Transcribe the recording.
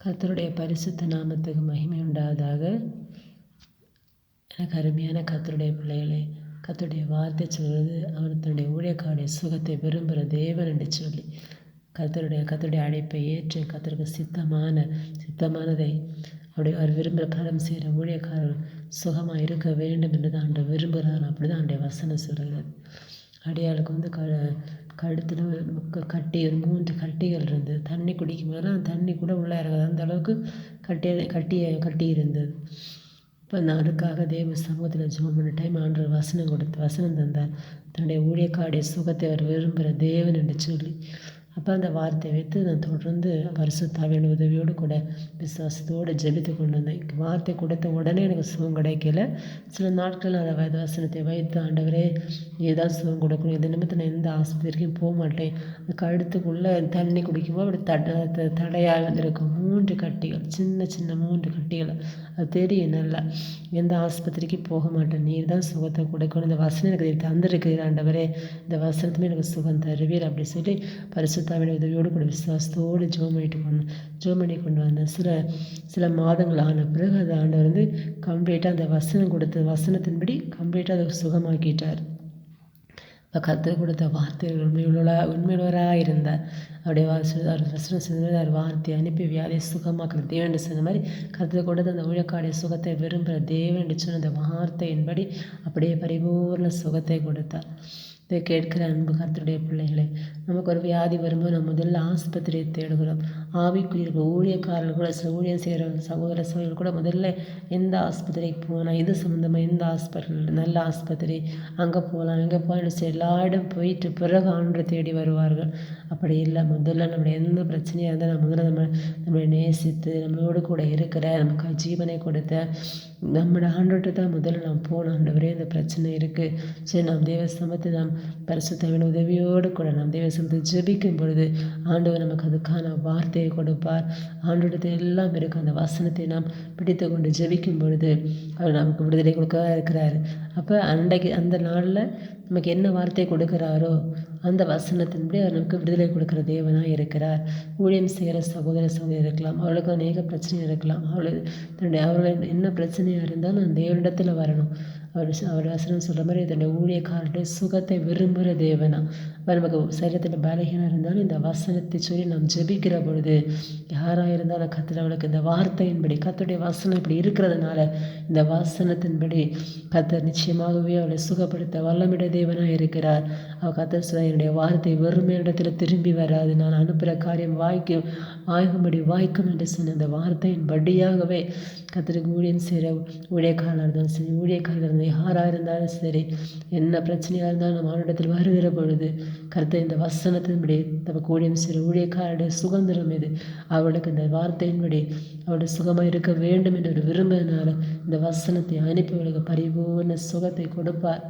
கர்த்தருடைய பரிசுத்த நாமத்துக்கு மகிமை உண்டாவதாக எனக்கு அருமையான கர்த்தருடைய பிள்ளைகளே கர்த்தருடைய வார்த்தை சொல்வது அவர் தன்னுடைய ஊழியக்காருடைய சுகத்தை விரும்புகிற தேவன் என்று சொல்லி கர்த்தருடைய கர்த்தருடைய அழைப்பை ஏற்று கர்த்தருக்கு சித்தமான சித்தமானதை அப்படி அவர் விரும்புகிற பலம் செய்கிற ஊழியக்காரர் சுகமாக இருக்க வேண்டும் என்று தான் அன்றை விரும்புகிறார். அப்படி தான் அன்றைய வசனம் சொல்கிறது அடியாளுக்கு வந்து க கழுத்தில் கட்டி ஒரு மூன்று கட்டிகள் இருந்தது. தண்ணி குடிக்கும் போதெல்லாம் தண்ணி கூட உள்ளே இறங்காது அந்த அளவுக்கு கட்டி கட்டி கட்டி இருந்தது இப்போ நான் அதுக்காக தேவ சமூகத்தில் ஜோம் பண்ண டைம் ஆண்டவர் வசனம் கொடுத்து வசனம் தந்தார். தன்னுடைய ஊழியக்காடைய சுகத்தை அவர் விரும்புகிற தேவன் என்று சொல்லி. அப்போ அந்த வார்த்தையை வைத்து நான் தொடர்ந்து பரிசுத்தாவின் உதவியோடு கூட விசுவாசத்தோடு ஜெபித்து கொண்டு வந்தேன். வார்த்தை கொடுத்த உடனே எனக்கு சுகம் கிடைக்கல. சில நாட்கள் அந்த வயது வசனத்தை வைத்து ஆண்டவரே ஏதாவது சுகம் கொடுக்கணும். இது நிமித்தம் நான் எந்த ஆஸ்பத்திரிக்கும் போக மாட்டேன். அந்த கழுத்துக்குள்ளே தண்ணி குடிக்கும்போது அப்படி தட தடையாக வந்திருக்கும். மூன்று கட்டிகள் சின்ன சின்ன மூன்று கட்டிகள். அது தெரியும் நல்லா எந்த ஆஸ்பத்திரிக்கும் போக மாட்டேன். நீர் தான் சுகத்தை கொடுக்கணும். இந்த வசனம் எனக்கு தந்திருக்கிறீர் ஆண்டவரே. இந்த வசனத்துமே எனக்கு சுகம் தருவீர் அப்படி சொல்லி பரிசு கர்த்தாவின் உதவியோடு கூட விசுவாசத்தோடு ஜோம் பண்ணிட்டு கொண்டு ஜோம் பண்ணி கொண்டு வந்தேன் சில சில மாதங்கள் ஆன பிறகு அது ஆண்டவர் வந்து கம்ப்ளீட்டாக அந்த வசனம் கொடுத்த வசனத்தின்படி கம்ப்ளீட்டாக அதை சுகமாக்கிட்டார். இப்போ கற்றுக் கொடுத்த வார்த்தைகள் உண்மையுள்ளவராக உண்மையுள்ளவராக இருந்தார் அவருடைய அவர் வசனம் செஞ்சது அவர் வார்த்தை அனுப்பி வியாதியை சுகமாக்குற தேவன் சொன்ன மாதிரி கற்றுக் கொடுத்த அந்த ஊழக்காடைய சுகத்தை விரும்புகிற தேவன் சொன்ன அந்த வார்த்தையின்படி அப்படியே பரிபூர்ண சுகத்தை கொடுத்தார். இதை கேட்கிற அன்பு கர்த்தருடைய பிள்ளைகளே நமக்கு ஒரு வியாதி வரும்போது நம்ம முதல்ல ஆஸ்பத்திரியை தேடுகிறோம். ஆவிக்குரிய ஊழியக்காரர்கள் கூட ஊழியம் செய்கிற சகோதர சகோதரர்கள் கூட முதல்ல எந்த ஆஸ்பத்திரிக்கு போகலாம்? இது சம்மந்தமாக எந்த ஹாஸ்பிட்டல் நல்ல ஆஸ்பத்திரி. அங்கே போகலாம் இங்கே போகலாம் சரி எல்லா இடம் போயிட்டு பிறகு ஆண்டு தேடி வருவார்கள். அப்படி இல்லை. முதல்ல நம்மளுடைய எந்த பிரச்சனையாக இருந்தால் நம்ம முதல்ல நம்ம நம்மளை நேசித்து நம்மளோடு கூட இருக்கிற நமக்கு ஜீவனை கொடுத்த நம்மளோட ஆண்டோட்ட தான் முதல்ல நாம் போகணும். ஆண்டவரே இந்த பிரச்சனை இருக்குது சரி நாம் தேவ சமத்தை நாம் பரிசுத்தவின் உதவியோடு கூட நாம் தேவ சந்தை ஜெபிக்கும் பொழுது ஆண்டவர் நமக்கு அதுக்கான வார்த்தையை கொடுப்பார். ஆண்டோடத்தை எல்லாம் இருக்கும் அந்த வசனத்தை நாம் பிடித்து கொண்டு ஜெபிக்கும் பொழுது அவர் நமக்கு விடுதலை கொடுக்க இருக்கிறார். அப்போ அன்றைக்கு அந்த நாளில் நமக்கு என்ன வார்த்தை கொடுக்குறாரோ அந்த வசனத்தின்படி அவர் நமக்கு விடுதலை கொடுக்குற தேவனாக இருக்கிறார். ஊழியம் செய்கிற சகோதர சகோதரி இருக்கலாம் அவளுக்கு அநேக பிரச்சனை இருக்கலாம். அவளுக்கு தன்னுடைய அவர்கள் என்ன பிரச்சனையாக இருந்தாலும் அந்த தேவனிடத்தில் வரணும். அவர் அவர் வசனம் சொல்கிற மாதிரி தன்னுடைய ஊழியக்காரருடைய சுகத்தை விரும்புகிற தேவனா. அவர் நமக்கு சரீரத்தில் பலகீனம் இருந்தாலும் இந்த வசனத்தை சொல்லி நாம் ஜெபிக்கிற பொழுது யாராக இருந்தாலும் கத்தில் அவளுக்கு இந்த வார்த்தையின்படி கத்துடைய வசனம் இப்படி இருக்கிறதுனால இந்த வசனத்தின்படி கத்தர் நிச்சயமாகவே அவளை சுகப்படுத்த வல்லமிட தேவனாக இருக்கிறார். அவர் கத்தர் சொல்ல என்னுடைய வார்த்தை வெறுமை இடத்துல திரும்பி வராது. நான் அனுப்புகிற காரியம் வாய்க்கும் வாய்க்கும்படி வாய்க்கும் என்று சொன்ன அந்த வார்த்தையின் படியாகவே கத்தருக்கு ஊழியம் செய்கிற ஊழியக்காரர் இருந்தாலும் சரி ஊழியக்காரர் யாராக இருந்தாலும் சரி என்ன பிரச்சனையாக இருந்தாலும் நம்ம அவனிடத்தில் வருகிற பொழுது கருத்தை இந்த வசனத்தின்படி நமக்கு ஊழியம் செய்கிற ஊழியக்காரருடைய சுதந்திரம் இது. அவளுக்கு இந்த வார்த்தையின்படி அவளுடைய சுகமாக இருக்க வேண்டும் என்று ஒரு விரும்பினால இந்த வசனத்தை அனுப்பி அவளுக்கு பரிபூர்ண சுகத்தை கொடுப்பார்.